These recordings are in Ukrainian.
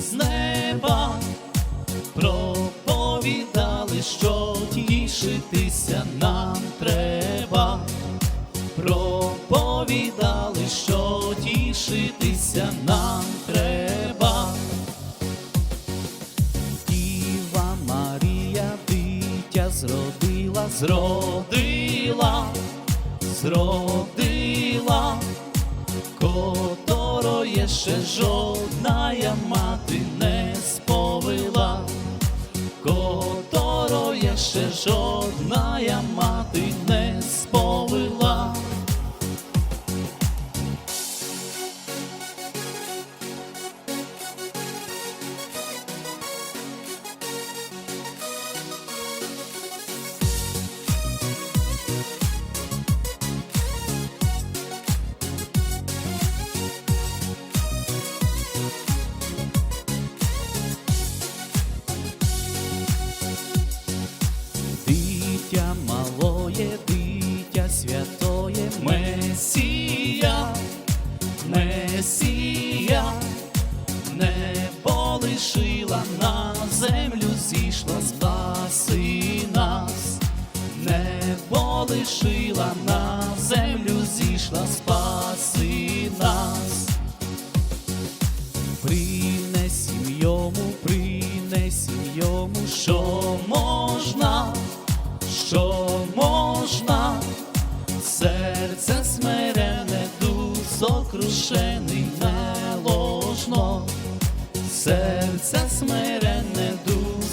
з неба проповідали, що тішитися нам треба, проповідали, що тішитися нам треба. Діва Марія дитя зродила, зродила, зродила. Кото которое ще жодная мати не сповила, которое ще жодная мати не землю зійшла, спаси нас, небо лишила на землю зійшла, спаси нас. Принесім йому, принесім йому, що можна, що можна, серце смирене, дух сокрушений не ложно, серце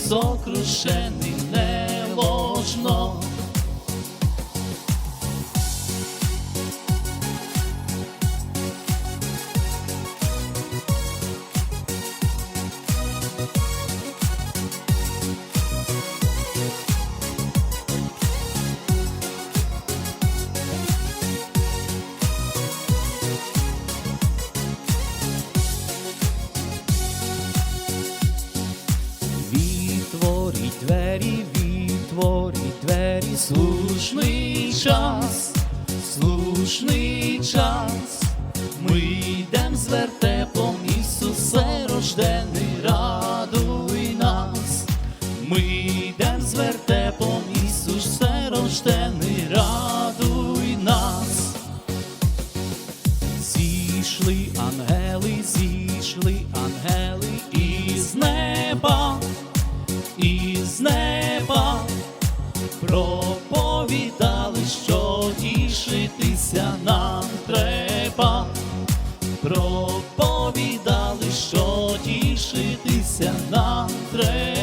смирене, двері, відтворіть двері, слушний час, слушний час. Ми йдем з вертепом, Ісусе рождений, радуй нас. Ми йдем з вертепом, Ісусе рождений, радуй нас. Зійшли ангели, зійшли ангели із неба, тішитися нам треба, проповідали, що тішитися нам треба.